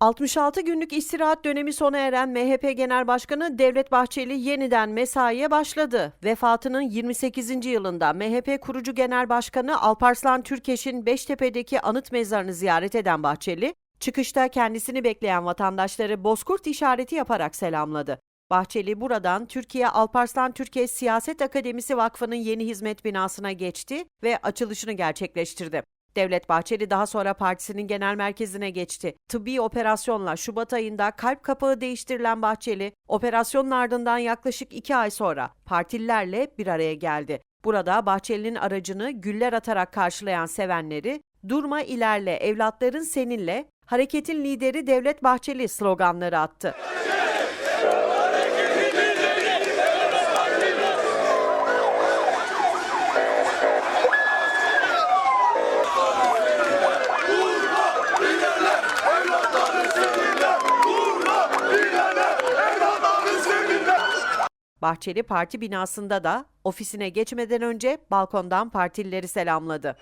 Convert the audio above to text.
66 günlük istirahat dönemi sona eren MHP Genel Başkanı Devlet Bahçeli yeniden mesaiye başladı. Vefatının 28. yılında MHP kurucu Genel Başkanı Alparslan Türkeş'in Beştepe'deki anıt mezarını ziyaret eden Bahçeli, çıkışta kendisini bekleyen vatandaşları bozkurt işareti yaparak selamladı. Bahçeli buradan Türkiye Alparslan Türkeş Siyaset Akademisi Vakfı'nın yeni hizmet binasına geçti ve açılışını gerçekleştirdi. Devlet Bahçeli daha sonra partisinin genel merkezine geçti. Tıbbi operasyonla Şubat ayında kalp kapağı değiştirilen Bahçeli, operasyonun ardından yaklaşık iki ay sonra partililerle bir araya geldi. Burada Bahçeli'nin aracını güller atarak karşılayan sevenleri, durma ilerle evlatların seninle, hareketin lideri Devlet Bahçeli sloganları attı. Bahçeli parti binasında da ofisine geçmeden önce balkondan partilileri selamladı.